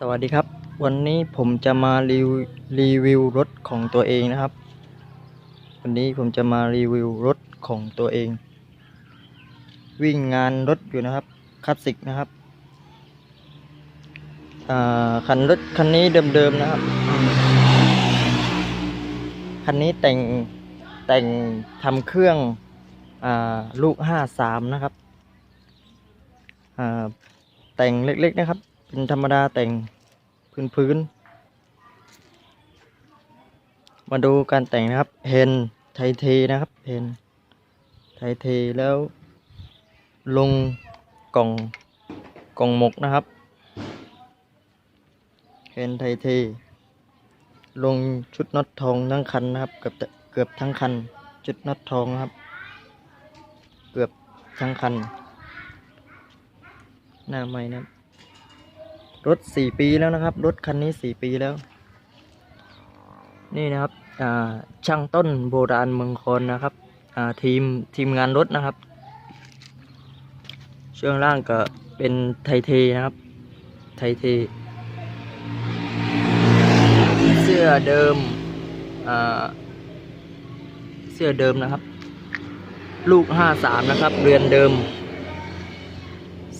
สวัสดีครับ วันนี้ผมจะมารีวิวรีวิวรถของตัวเองนะครับ วันนี้ผมจะมารีวิวรถของตัวเอง วิ่งงานรถอยู่นะครับคลาสสิกนะครับคันรถคันนี้เดิมๆนะครับ คันนี้แต่งแต่งทำเครื่องอลูกห้าสามนะครับแต่งเล็กๆนะครับ เป็นธรรมดาแต่งพื้นพื้นๆมาดูการแต่งนะครับเฮนไทเทนะครับเฮนไทเทแล้ว ลงกล่องกล่องหมกนะครับเฮนไทเท ลงชุดน็อตทองทั้งคันนะครับ เกือบเกือบทั้งคัน ชุดน็อตทองนะครับ เกือบทั้งคัน หน้าใหม่นะค รถสี่ปีแล้วนะครับ รถคันนี้สี่ปีแล้ว นี่นะครับช่างต้นโบราณเมืองคอนนะครับทีมทีมงานรถนะครับช่วงล่างก็เป็นไทเทนะครับ ไทเท เสื้อเดิมเสื้อเดิมนะครับ ลูกห้าสามนะครับ เรือนเดิม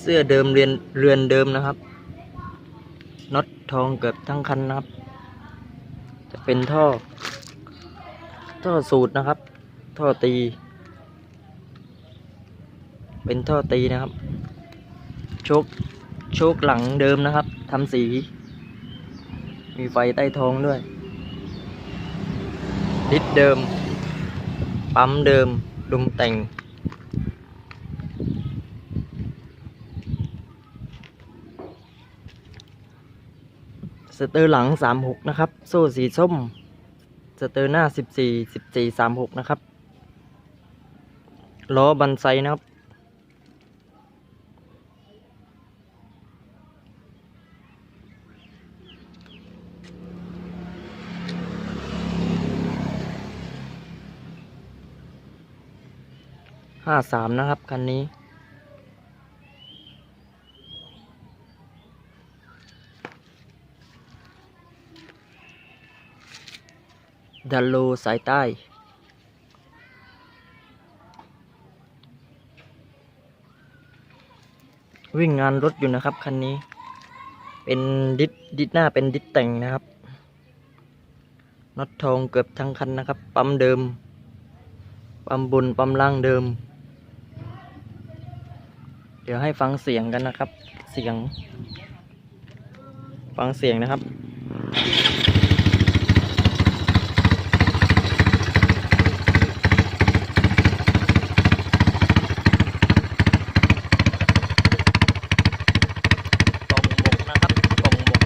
เสื้อเดิมเรือนเรือนเดิมนะครับ น็อตทองเกือบทั้งคันนะครับ จะเป็นท่อ ท่อสูตรนะครับ ท่อตี เป็นท่อตีนะครับ โชคโชคหลังเดิมนะครับทำสี มีไฟใต้ท้องด้วยดิสเดิม ปั๊มเดิมดุมแต่ง สเตอร์หลังสามหกนะครับ โซ่สีส้ม สเตอร์หน้าสิบสี่สิบสี่สามหกนะครับ ล้อบันไซนะครับห้าสามนะครับ คันนี้ ดันโลสายใต้ วิ่งงานรถอยู่นะครับคันนี้ เป็นดิสดิสหน้าเป็นดิสแต่งนะครับน็อตทองเกือบทั้งคันนะครับ ปั๊มเดิม ปั๊มบนปั๊มล่างเดิม เดี๋ยวให้ฟังเสียงกันนะครับ เสียง ฟังเสียงนะครับ กล่องหมกนะครับกล่องหมก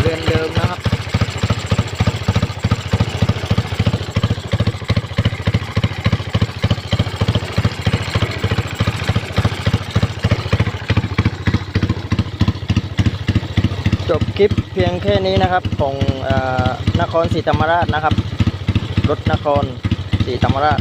เรือนเดิมนะครับ จบคลิปเพียงแค่นี้นะครับ ของอนครศรีธรรมราชนะครับ รถนครศรีธรรมราช